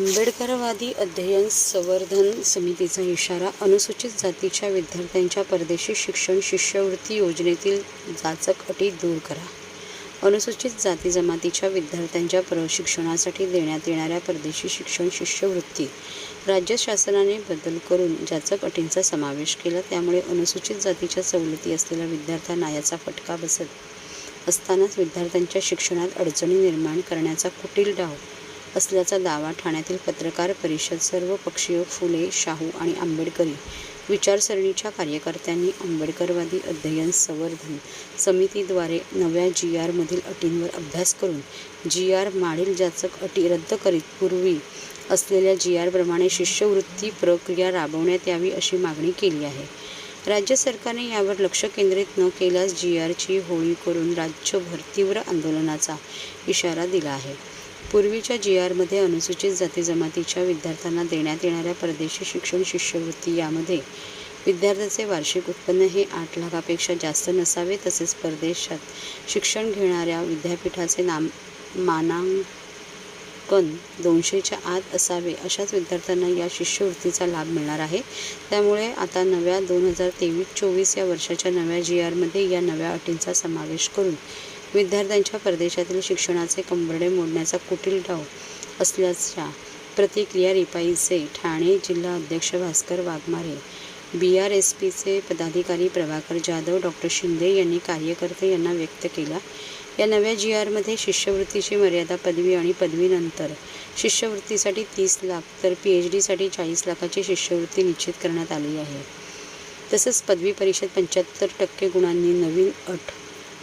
आंबेडकरवादी अध्ययन संवर्धन समितीचा इशारा अनुसूचित जातीच्या विद्यार्थ्यांच्या परदेशी शिक्षण शिष्यवृत्ती योजनेतील जाचक अटी दूर करा. अनुसूचित जाती जमातीच्या विद्यार्थ्यांच्या प्रशिक्षणासाठी देण्यात येणाऱ्या परदेशी शिक्षण शिष्यवृत्ती राज्य शासनाने बदल करून जाचक अटींचा समावेश केला. त्यामुळे अनुसूचित जातीच्या सवलती असलेल्या विद्यार्थ्यांना याचा फटका बसत असतानाच विद्यार्थ्यांच्या शिक्षणात अडचणी निर्माण करण्याचा कुटील डाव असल्याचा दावा ठाण्यातील पत्रकार परिषद सर्वपक्षीय फुले शाहू आणि आंबेडकरी विचारसरणीच्या कार्यकर्त्यांनी आंबेडकरवादी अध्ययन संवर्धन समितीद्वारे नव्या जी आरमधील अटींवर अभ्यास करून जी आर माढील जाचक अटी रद्द करीत पूर्वी असलेल्या जी आरप्रमाणे शिष्यवृत्ती प्रक्रिया राबवण्यात यावी अशी मागणी केली आहे. राज्य सरकारने यावर लक्ष केंद्रित न केल्यास जी आरची होळी करून राज्यभर तीव्र आंदोलनाचा इशारा दिला आहे. पूर्वीच्या जी आरमध्ये अनुसूचित जाती जमातीच्या विद्यार्थ्यांना देण्यात येणाऱ्या परदेशी शिक्षण शिष्यवृत्ती यामध्ये विद्यार्थ्याचे वार्षिक उत्पन्न हे आठ लाखापेक्षा जास्त नसावे तसेच परदेशात शिक्षण घेणाऱ्या विद्यापीठाचे नाम मानांकन दोनशेच्या आत असावे अशाच विद्यार्थ्यांना या शिष्यवृत्तीचा लाभ मिळणार आहे. त्यामुळे आता नव्या दोन हजार तेवीस चोवीस या वर्षाच्या नव्या जी आरमध्ये या नव्या अटींचा समावेश करून विद्यार्थ्यांच्या परदेशातील शिक्षणाचे कंबरडे मोडण्याचा कुटील डाव असल्याच्या प्रतिक्रिया रिपाईचे ठाणे जिल्हा अध्यक्ष Bhaskar Waghmare B R S पीचे पदाधिकारी प्रभाकर जाधव डॉक्टर शिंदे यांनी कार्यकर्ते यांना व्यक्त केला. या नव्या जी आरमध्ये शिष्यवृत्तीची मर्यादा पदवी आणि पदवीनंतर शिष्यवृत्तीसाठी तीस लाख तर पी एच डीसाठी चाळीस लाखाची शिष्यवृत्ती निश्चित करण्यात आली आहे. तसंच पदवी परीक्षेत पंच्याहत्तर टक्के गुणांनी नवीन अट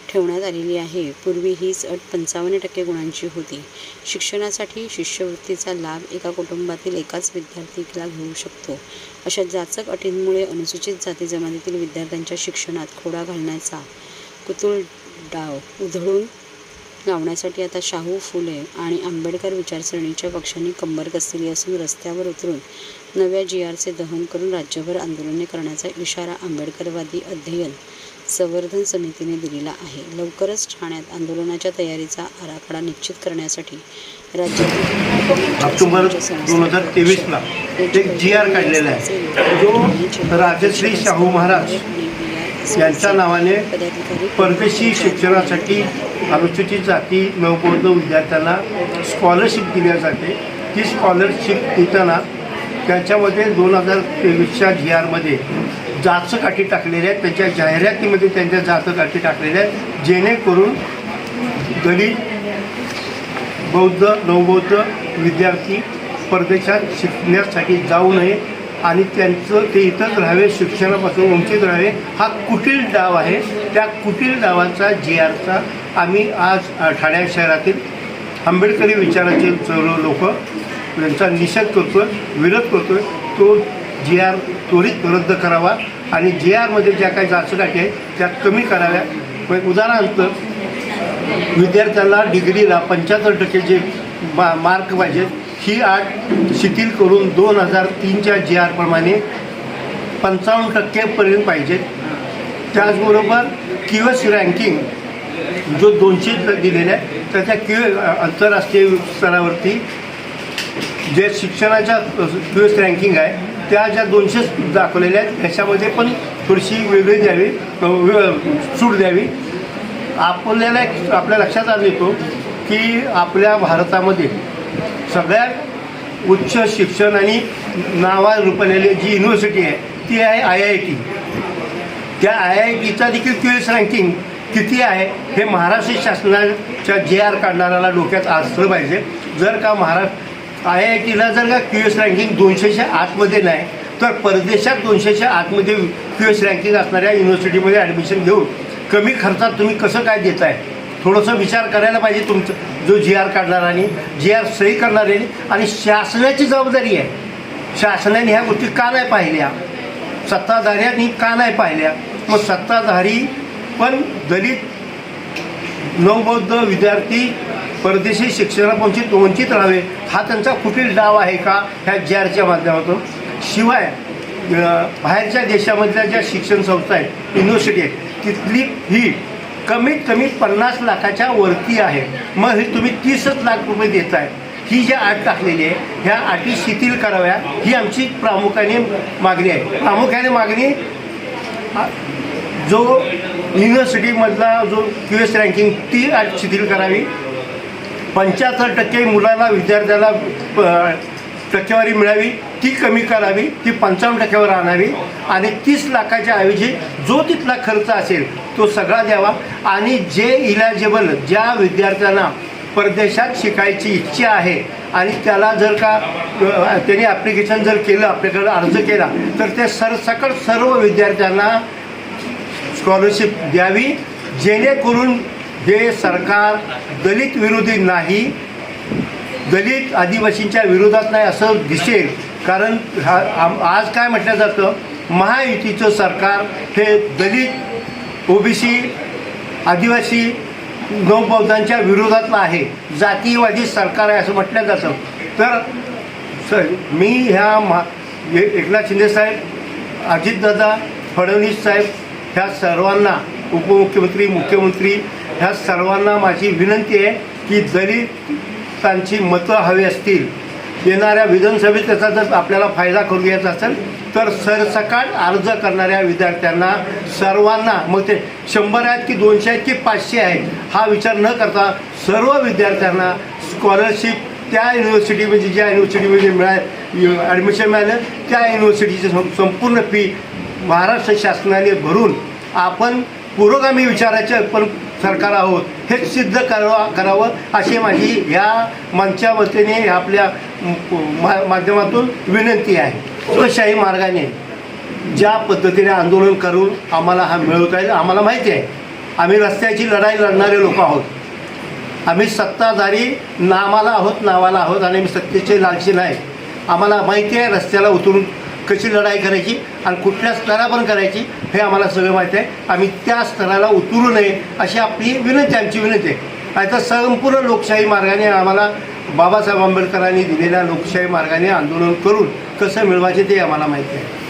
ठेवण्यात आलेली आहे. पूर्वी हीच अट पंचावन्न टक्के गुणांची होती. शिक्षणासाठी शिष्यवृत्तीचा लाभ एका कुटुंबातील एकाच विद्यार्थीला घेऊ शकतो. अशा जाचक अटींमुळे अनुसूचित जाती जमातीतील विद्यार्थ्यांच्या शिक्षणात खोडा घालण्याचा कुतुल डाव उधळून लावण्यासाठी आता शाहू फुले आणि आंबेडकर विचारसरणीच्या पक्षांनी कंबर कसलेली असून रस्त्यावर उतरून नव्या जी आरचे दहन करून राज्यभर आंदोलने करण्याचा इशारा आंबेडकरवादी अध्ययन संवर्धन समितीने दिलेला आहे. लवकरच ठाण्यात आंदोलनाच्या तयारीचा आराखडा निश्चित करण्यासाठी राज्यातील ऑक्टोबर दोन हजार तेवीसला एक जी आर काढलेला आहे. जो राजश्री शाहू महाराज यांच्या नावाने परदेशी शिक्षणासाठी अनुसूचित जाती नवबौद्ध विद्यार्थ्यांना स्कॉलरशिप दिल्या जाते. ती स्कॉलरशिप देताना त्याच्यामध्ये दोन हजार तेवीसच्या जी आरमध्ये जाचकाठी टाकलेल्या आहेत त्याच्या जाहिरातीमध्ये त्यांच्या जाचकाठी टाकलेल्या आहेत जेणेकरून दलित बौद्ध नवबौद्ध विद्यार्थी परदेशात शिकण्यासाठी जाऊ नये आणि त्यांचं ते इथंच राहावे शिक्षणापासून वंचित राहावे. हा कुटील डाव आहे. त्या कुटील डावाचा जी आरचा आम्ही आज ठाणे शहरातील आंबेडकरी विचाराचे सर्व लोक त्यांचा निषेध करतो विरोध करतो तो जी आर त्वरित रद्द करावा आणि जी आरमध्ये ज्या काही जाचकाठी आहेत त्या कमी कराव्या. म्हणजे उदाहरणार्थ विद्यार्थ्यांना डिग्रीला पंच्याहत्तर टक्के जे मा मार्क पाहिजेत ही आठ शिथिल करून दोन हजार तीनच्या जी आरप्रमाणे पंचावन्न टक्केपर्यंत पाहिजेत त्याचबरोबर क्यूएस रँकिंग जो दोनशे दिलेला आहे त्याच्या क्यू आंतरराष्ट्रीय स्तरावरती जे शिक्षणाच्या क्यूएस रँकिंग आहे त्या ज्या दोनशे दाखवलेल्या आहेत ह्याच्यामध्ये पण थोडीशी वेगळी द्यावी सूट द्यावी. आपल्याला एक आपल्या लक्षात आलं येतो की आपल्या भारतामध्ये सगळ्यात उच्च शिक्षण आणि नावा रुपलेली जी युनिव्हर्सिटी आहे ती आहे आय आय टी त्या आय आय टीचा देखील क्यू एस रँकिंग किती आहे हे महाराष्ट्र शासनाच्या जे आर काढणाऱ्याला डोक्यात असलं पाहिजे. जर का महाराष्ट्र आय आय टीला जर का क्यू एस रँकिंग दोनशेच्या आतमध्ये नाही तर परदेशात दोनशेच्या आतमध्ये क्यू एस रँकिंग असणाऱ्या युनिव्हर्सिटीमध्ये ॲडमिशन घेऊन कमी खर्चात तुम्ही कसं काय देताय? थोडंसं विचार करायला पाहिजे तुमचं. जो जी आर काढणाराने जी आर सही करणाऱ्याने आणि शासनाची जबाबदारी आहे. शासनाने ह्या गोष्टी का नाही पाहिल्या? सत्ताधाऱ्यांनी का नाही पाहिल्या? मग सत्ताधारी पण दलित नवबौद्ध विद्यार्थी परदेशी शिक्षणापासून वंचित राहावे हा त्यांचा कुठील डाव आहे का ह्या जी आरच्या माध्यमातून? शिवाय बाहेरच्या देशामधल्या ज्या शिक्षण संस्था आहेत युनिव्हर्सिटी आहेत तिथली ही कमीत कमी पन्नास लाखाच्या वरती आहे. मग हे तुम्ही तीसच लाख रुपये देत आहे ही जी अट टाकलेली आहे ह्या अटी शिथिल कराव्या ही आमची प्रामुख्याने मागणी आहे. प्रामुख्याने मागणी जो युनिव्हर्सिटीमधला जो क्यू एस रँकिंग ती अट शिथिल करावी. पंच्याहत्तर टक्के मुलाला विद्यार्थ्याला प- टक्केवारी मिळावी ती कमी करावी ती पंचावन्न टक्क्यावर आणावी आणि तीस लाखाच्या ऐवजी जो तिथला खर्च असेल तो सगळा द्यावा आणि जे इलॅजेबल ज्या विद्यार्थ्यांना परदेशात शिकायची इच्छा आहे आणि त्याला जर का त्याने त्यांनी ॲप्लिकेशन जर केलं आपल्याकडं अर्ज केला तर ते सरसकट सर्व विद्यार्थ्यांना स्कॉलरशिप द्यावी जेणेकरून हे सरकार दलित विरोधी नाही दलित आदिवासींच्या विरोधात नाही असं दिसेल. कारण हा आज काय म्हटलं जातं? महायुतीचं सरकार हे दलित ओबीसी आदिवासी नवबौद्धांच्या विरोधातलं आहे. जातीवादी सरकार आहे असं म्हटलं जातं. तर सर मी ह्या महा एकनाथ शिंदे साहेब अजितदादा फडणवीस साहेब ह्या सर्वांना उपमुख्यमंत्री मुख्यमंत्री ह्या सर्वांना माझी विनंती आहे की जरी त्यांची मतं हवी असतील येणाऱ्या विधानसभेत त्याचा जर आपल्याला फायदा करून घ्यायचा असेल तर सरसकाट अर्ज करणाऱ्या विद्यार्थ्यांना सर्वांना मग ते शंभर आहेत की दोनशे आहेत की पाचशे आहेत हा विचार न करता सर्व विद्यार्थ्यांना स्कॉलरशिप त्या युनिव्हर्सिटीमध्ये ज्या युनिव्हर्सिटीमध्ये मिळाल ॲडमिशन मिळालं त्या युनिव्हर्सिटीची सं संपूर्ण फी महाराष्ट्र शासनाने भरून आपण पुरोगामी विचाराचे पण सरकार आहोत हे सिद्ध करावा करावं अशी माझी ह्या मंच्या वतीने आपल्या मा- माध्यमातून विनंती आहे. लोकशाही मार्गाने ज्या पद्धतीने आंदोलन करून आम्हाला हा मिळवता येईल आम्हाला माहिती आहे आम्ही रस्त्याची लढाई लढणारे लोक आहोत. आम्ही सत्ताधारी नामाला आहोत नावाला आहोत आणि आम्ही सत्तेचे लालची नाही आम्हाला माहिती आहे रस्त्याला उतरून कशी लढाई करायची आणि कुठल्या स्तरापर्यंत करायची हे आम्हाला सगळं माहिती आहे. आम्ही त्या स्तराला उतरू नये अशी आपली विनंती आमची विनंती आहे. आता संपूर्ण लोकशाही मार्गाने आम्हाला बाबासाहेब आंबेडकरांनी दिलेल्या लोकशाही मार्गाने आंदोलन करून कसं मिळवायचे ते आम्हाला माहिती आहे